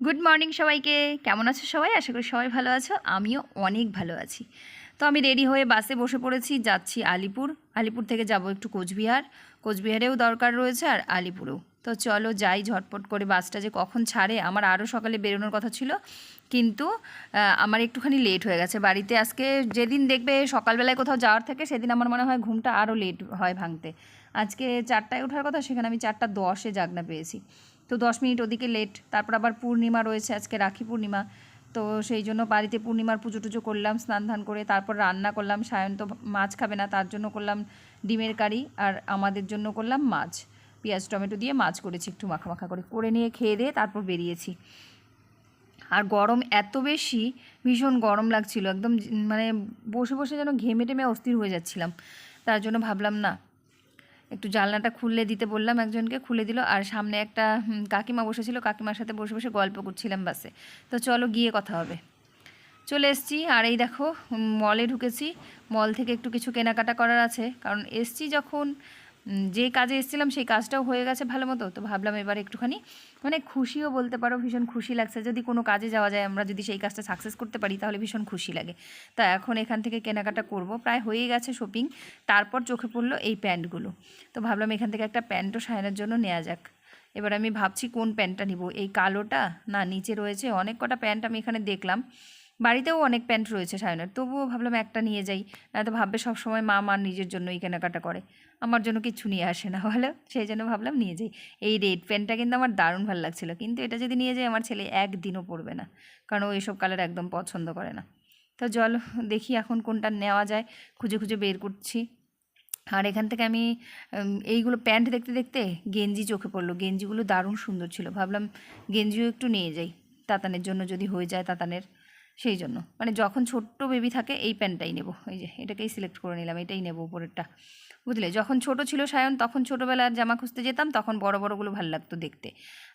Good morning সবাইকে। কেমন আছো সবাই? আশা করি সবাই ভালো আছো। আমিও অনেক ভালো আছি। তো আমি রেডি হয়ে বাসে বসে পড়েছি, যাচ্ছি আলিপুর। আলিপুর থেকে যাব একটু কোচবিহার। কোচবিহারেও দরকার রয়েছে আর আলিপুরেও। তো চলো যাই ঝটপট করে বাসটা যে কখন ছাড়ে। আমার আরও সকালে বেরোনোর কথা ছিল। কিন্তু আমার একটুখানি লেট হয়ে গেছে। বাড়িতে আজকে যেদিন দেখবে সকালবেলায় কোথাও যাওয়ার থাকে, সেদিন আমার মনে হয় ঘুমটা আরও লেট হয় ভাঙতে। আজকে চারটায় ওঠার কথা, সেখানে আমি চারটা দশে জাগনা পেয়েছি। তো দশ মিনিট ওদিকে লেট তারপর আবার পূর্ণিমা রয়েছে, আজকে রাখি পূর্ণিমা। তো সেই জন্য বাড়িতে পূর্ণিমার পুজো টুজো করলাম, স্নান ধান করে তারপর রান্না করলাম। সায়ন তো মাছ খাবে না, তার জন্য করলাম ডিমের কারি আর আমাদের জন্য করলাম মাছ। পেঁয়াজ, টমেটো দিয়ে মাছ করেছি একটু মাখা মাখা করে। করে নিয়ে খেয়ে দিয়ে তারপর বেরিয়েছি। আর গরম এত বেশি, ভীষণ গরম লাগছিল। একদম মানে বসে বসে যেন ঘেমে টেমে অস্থির হয়ে যাচ্ছিলাম। তার জন্য ভাবলাম, না একটু জানলাটা খুললে দিতে বললাম একজনকে, খুলে দিল। আর সামনে একটা কাকিমা বসেছিল, কাকিমার সাথে বসে বসে গল্প করছিলাম বাসে। তো চলো গিয়ে কথা হবে। চলে এসছি, আর এই দেখো মলে ঢুকেছি। মল থেকে একটু কিছু কেনাকাটা করার আছে। কারণ এসছি যখন যে কাজে এসেছিলাম সেই কাজটাও হয়ে গেছে ভালো মতো। তো ভাবলাম এবার একটুখানি মানে খুশিও বলতে পারো, ভীষণ খুশি লাগছে। যদি কোনো কাজে যাওয়া যায়, আমরা যদি সেই কাজটা সাকসেস করতে পারি, তাহলে ভীষণ খুশি লাগে। তা এখন এখান থেকে কেনাকাটা করব। প্রায় হয়ে গেছে শপিং তারপর চোখে পড়ল এই প্যান্টগুলো। তো ভাবলাম এখান থেকে একটা প্যান্টও সায়নের জন্য নেওয়া যাক। এবার আমি ভাবছি কোন প্যান্টটা নিব? এই কালোটা? না, নিচে রয়েছে অনেক কটা প্যান্ট আমি এখানে দেখলাম। বাড়িতেও অনেক প্যান্ট রয়েছে সায়নের। তবুও ভাবলাম একটা নিয়ে যাই। নয়তো ভাববে সবসময় মা মার নিজের জন্যই কেনাকাটা করে। আমার জন্য কিচ্ছু নিয়ে আসে না বলো সেই জন্য ভাবলাম নিয়ে যাই। এই রেড প্যান্টটা কিন্তু আমার দারুণ ভালো লাগছিল। কিন্তু এটা যদি নিয়ে যাই, আমার ছেলে একদিনও পরবে না। কারণ ও এসব কালার একদম পছন্দ করে না। তো জল দেখি এখন কোনটা নেওয়া যায়। খুঁজে খুঁজে বের করছি। আর এখান থেকে আমি এইগুলো প্যান্ট দেখতে দেখতে গেঞ্জি চোখে পড়ল। গেঞ্জিগুলো দারুণ সুন্দর ছিল। ভাবলাম গেঞ্জিও একটু নিয়ে যাই। তাতানের জন্য যদি হয়ে যায় তাতানের। সেই জন্য। মানে যখন ছোট্ট বেবি থাকে, এই প্যান্টটাই নেব। এই যে, এটাকেই সিলেক্ট করে নিলাম। এটাই নেব উপরেরটা। বুঝলে? যখন ছোট ছিল সায়ন, তখন ছোটোবেলার জামা খুঁজতে যেতাম, তখন বড় বড়গুলো ভালো লাগতো দেখতে।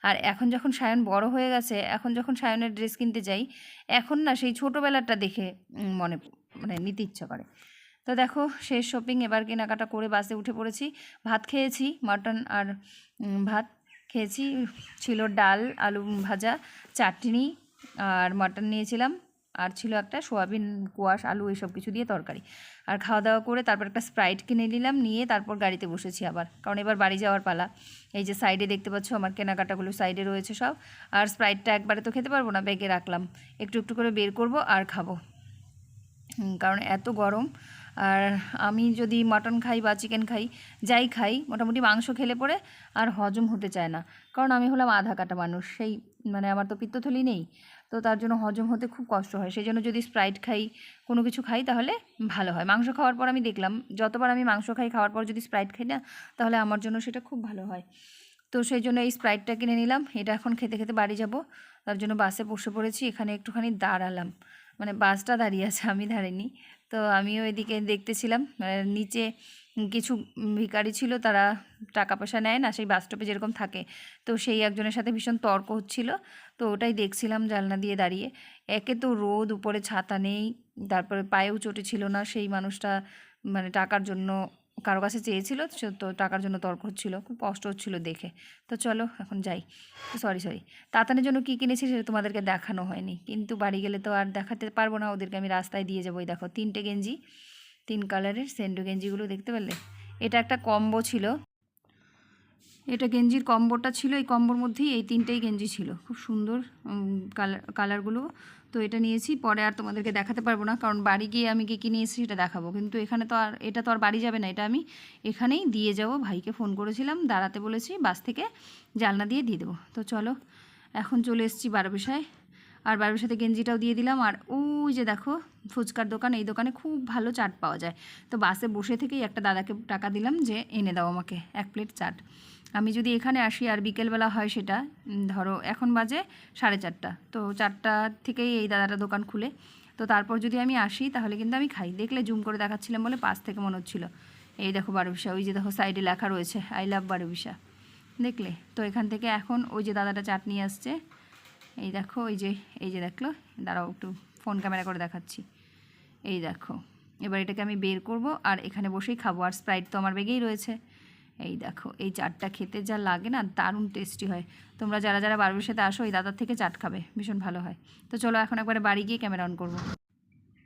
আর এখন যখন সায়ন বড় হয়ে গেছে, এখন যখন সায়নের ড্রেস কিনতে যাই, এখন না সেই ছোটোবেলারটা দেখে মনে মানে নিতে ইচ্ছা করে। তো দেখো, শেষ শপিং এবার কেনাকাটা করে বাসে উঠে পড়েছি। ভাত খেয়েছি মাটন আর ভাত খেয়েছি। ছিল ডাল, আলু ভাজা, চাটনি আর মাটন নিয়েছিলাম। আর ছিল একটা সোয়াবিন, কোয়াশ, আলু এইসব কিছু দিয়ে তরকারি। আর খাওয়া দাওয়া করে তারপর একটা স্প্রাইট কিনে নিলাম, নিয়ে তারপর গাড়িতে বসেছি আবার। কারণ এবার বাড়ি যাওয়ার পালা। এই যে সাইডে দেখতে পাচ্ছ আমার কেনাকাটাগুলো সাইডে রয়েছে সব। আর স্প্রাইটটা একবারে তো খেতে পারব না, ব্যাগে রাখলাম। একটু একটু করে বের করব আর খাব। কারণ এত গরম। আর আমি যদি মাটন খাই বা চিকেন খাই, যাই খাই, মোটামুটি মাংস খেলে পরে আর হজম হতে চায় না। কারণ আমি হলাম আধা কাটা মানুষ, সেই মানে আমার তো পিত্তথলি নেই। তো তার জন্য হজম হতে খুব কষ্ট হয়। সেই জন্য যদি স্প্রাইট খাই, কোনো কিছু খাই, তাহলে ভালো হয়। মাংস খাওয়ার পর আমি দেখলাম, যতবার আমি মাংস খাই, খাওয়ার পর যদি স্প্রাইট খাই না, তাহলে আমার জন্য সেটা খুব ভালো হয়। তো সেই জন্য এই স্প্রাইটটা কিনে নিলাম। এটা এখন খেতে খেতে বাড়ি যাব। তার জন্য বাসে বসে পড়েছি। এখানে একটুখানি দাঁড়ালাম। মানে বাসটা দাঁড়িয়ে আছে, আমি দাঁড়াইনি। তো আমিও এদিকে দেখতেছিলাম। মানে নিচে কিছু ভিখারি ছিল, তারা টাকা পয়সা নেয় না, সেই বাস স্টপে যেরকম থাকে। তো সেই একজনের সাথে ভীষণ তর্ক হচ্ছিল। তো ওটাই দেখছিলাম জানলা দিয়ে দাঁড়িয়ে। একে তো রোদ, উপরে ছাতা নেই, তারপরে পায়েও চোটে ছিল না, সেই মানুষটা মানে টাকার জন্য কারও কাছে চেয়েছিল, তো টাকার জন্য তর্ক হচ্ছিল, খুব কষ্ট হচ্ছিল দেখে। তো চলো, এখন যাই। সরি সরি তাতানের জন্য কী কিনেছি সেটা তোমাদেরকে দেখানো হয়নি। কিন্তু বাড়ি গেলে তো আর দেখাতে পারব না, ওদেরকে আমি রাস্তায় দিয়ে যাব। ওই দেখো, তিনটে গেঞ্জি। তিন কালারের সেন্ডু গেঞ্জিগুলো দেখতে পারলে এটা একটা কম্বো ছিল। এটা গেঞ্জির কম্বোটা ছিল, এই কম্বোর মধ্যেই এই তিনটেই গেঞ্জি ছিল। খুব সুন্দর কালার কালারগুলো। তো এটা নিয়েছি, পরে আর তোমাদেরকে দেখাতে পারব না, কারণ বাড়ি গিয়ে আমি কী কী নিয়েছি সেটা দেখাবো। কিন্তু এখানে তো আর, এটা তো আর বাড়ি যাবে না, এটা আমি এখানেই দিয়ে যাব। ভাইকে ফোন করেছিলাম, দাঁড়াতে বলেছি, বাস থেকে জানলা দিয়ে দিয়ে দেবো। তো চলো, এখন চলে এসেছি বারোবিশায় আর বারোর সাথে গেঞ্জিটাও দিয়ে দিলাম। আর ওই যে দেখো, ফুচকার দোকান, এই দোকানে খুব ভালো চাট পাওয়া যায়। তো বাসে বসে থেকেই একটা দাদাকে টাকা দিলাম যে, এনে দাও আমাকে এক প্লেট চাট। আমি যদি এখানে আসি আর বিকেলবেলা হয় সেটা ধরো এখন বাজে সাড়ে চারটা। তো চারটা থেকেই এই দাদাটা দোকান খুলে। তো তারপর যদি আমি আসি, তাহলে কিন্তু আমি খাই। দেখলে জুম করে দেখাচ্ছিলাম বলে পাশ থেকে মনে হচ্ছিল। এই দেখো বারোবিশা ওই যে দেখো সাইডে লেখা রয়েছে আই লাভ বারোবিশা দেখলে? তো এখান থেকে এখন ওই যে দাদাটা চাট নিয়ে আসছে এই দেখো, এই যে এই যে দেখল, দাঁড়াও একটু ফোন ক্যামেরা করে দেখাচ্ছি। এই দেখো, এবার এটাকে আমি বের করব আর এখানে বসেই খাব, আর স্প্রাইট তো আমার বেগেই রয়েছে। এই দেখো, এই চাটটা খেতে যা লাগে না, দারুণ টেস্টি হয়। তোমরা যারা যারা বারবির সাথে আসো, এই দাদার থেকে চাট খাবে, ভীষণ ভালো হয়। তো চলো এখন একবারে বাড়ি গিয়ে ক্যামেরা অন করব।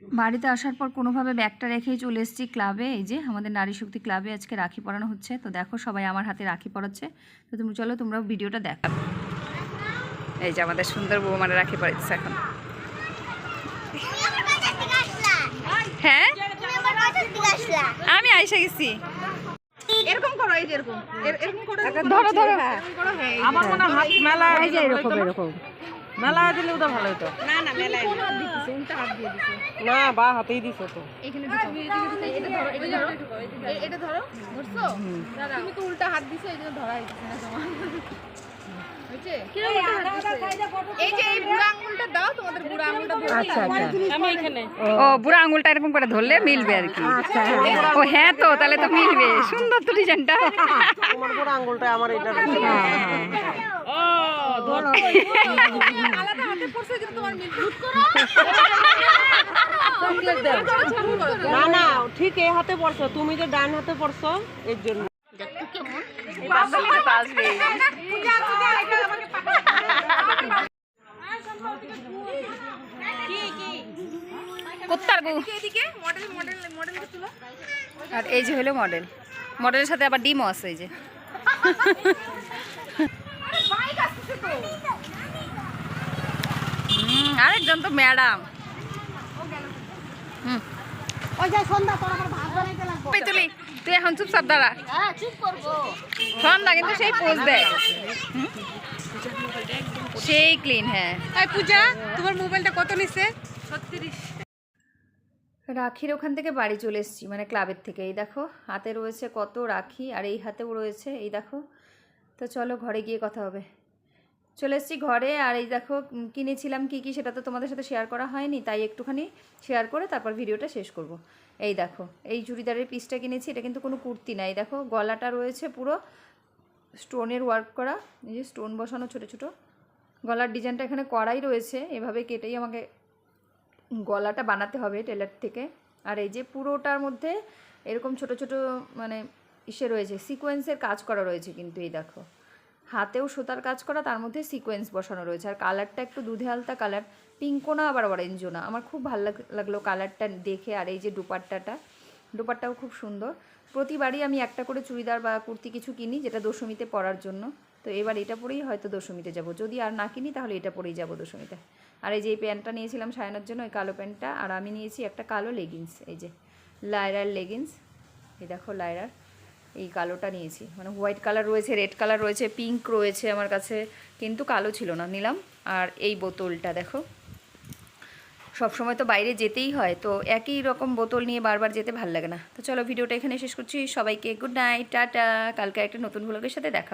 বাড়িতে আসার পর কোনোভাবে ব্যাগটা রেখেই চলে এসেছি ক্লাবে, এই যে আমাদের নারী শক্তি ক্লাবে আজকে রাখি পরানো হচ্ছে। তো দেখো সবাই আমার হাতে রাখি পরাচ্ছে। তো তুমি, চলো তোমরাও ভিডিওটা দেখো এই যে আমাদের সুন্দর বউ মানে রাখি পড়েছে এখন। হ্যাঁ? আমি আইসা গেছি। এরকম করো এই যে এরকম। এরকম করো ধরো ধরো। আমার মনে হয় হাত মেলা এই যে এরকম এরকম। মেলা দিলে ওটা ভালো হতো না না মেলায় না। বা হাতেই দিছে তো। এখানে এটা ধরো এটা ধরো। এটা ধরো ধরছো? তুমি তো উল্টা হাত দিছো এই জন্য ধরা হইতেছে না তোমার। হয়েছে? এই যে এই বুড়া আঙুলটা দাও তোমাদের বুড়া আঙুলটা ধরো আচ্ছা আচ্ছা। ও। বুড়া আঙুলটা এরকম করে ধরলে মিলবে আর কি। ও হ্যাঁ তো তাহলে তো মিলবে। সুন্দর তো ডিজাইনটা। বড় আঙ্গুলটা আমার এটা না না ঠিক এই হাতে পড়ছো তুমি যে ডান হাতে পড়ছো এর জন্য কুত্তার গু মডেল মডেল মডেল তুলো আর এই যে হলো মডেল মডেলের সাথে আবার ডিমও আছে এই যে আরেকজন তো ম্যাডাম। তুই এখন চুপচাপ দাঁড়া। সন্ধ্যা কিন্তু সেই পোজ দেয়। সেই ক্লিন হ্যাঁ। পূজা তোমার মোবাইলটা কত নিছে? রাখির ওখান থেকে বাড়ি চলে এসেছি মানে ক্লাবের থেকে। এই দেখো হাতে রয়েছে কত রাখি আর এই হাতেও রয়েছে এই দেখো। তো চলো ঘরে গিয়ে কথা হবে। চলে এসেছি ঘরে, আর এই দেখো কিনেছিলাম কি কি সেটা তো তোমাদের সাথে শেয়ার করা হয়নি, তাই একটুখানি শেয়ার করে তারপর ভিডিওটা শেষ করব। এই দেখো, এই চুড়িদারের পিসটা কিনেছি, এটা কিন্তু কোনো কুর্তি না। এই দেখো, গলাটা রয়েছে পুরো স্টোনের ওয়ার্ক করা, এই যে স্টোন বসানো ছোটো ছোটো। গলার ডিজাইনটা এখানে করাই রয়েছে, এভাবে কেটেই আমাকে গলাটা বানাতে হবে টেলার থেকে। আর এই যে পুরোটার মধ্যে এরকম ছোট ছোট মানে ইসে রয়েছে সিকোয়েন্সের কাজ করা রয়েছে কিন্তু এই দেখো। হাতেও সুতার কাজ করা, তার মধ্যে সিকোয়েন্স বসানো রয়েছে। আর কালারটা একটু দুধে আলতা কালার পিঙ্কও না, আবার অরেঞ্জও না। আমার খুব ভালো লাগল কালারটা দেখে আর এই যে দুপাট্টাটা, দুপাট্টাও খুব সুন্দর। প্রতিবারই আমি একটা করে চুড়িদার বা কুর্তি কিছু কিনি যেটা দশমীতে পরার জন্য। তো এবার এটা পরেই হয়তো দশমীতে যাব। যদি আর না কিনি তাহলে এটা পরেই যাব দশমীতে। আর এই যে এই প্যান্টটা নিয়েছিলাম সায়ানোর জন্য, ওই কালো প্যান্টটা, আর আমি নিয়েছি একটা কালো লেগিংস এই যে। লায়রার লেগিংস এই দেখো লায়রার। এই কালোটা নিয়েছি। মানে হোয়াইট কালার রয়েছে রেড কালার রয়েছে পিঙ্ক রয়েছে আমার কাছে, কিন্তু কালো ছিল না, নিলাম। আর এই বোতলটা দেখো। সব সময় তো বাইরে যেতেই হয়, তো একই রকম বোতল নিয়ে বারবার যেতে ভালো লাগে না। তো চলো ভিডিওটা এখানে শেষ করছি। সবাইকে গুড নাইট টাটা। কালকে একটা নতুন ভ্লগের সাথে দেখা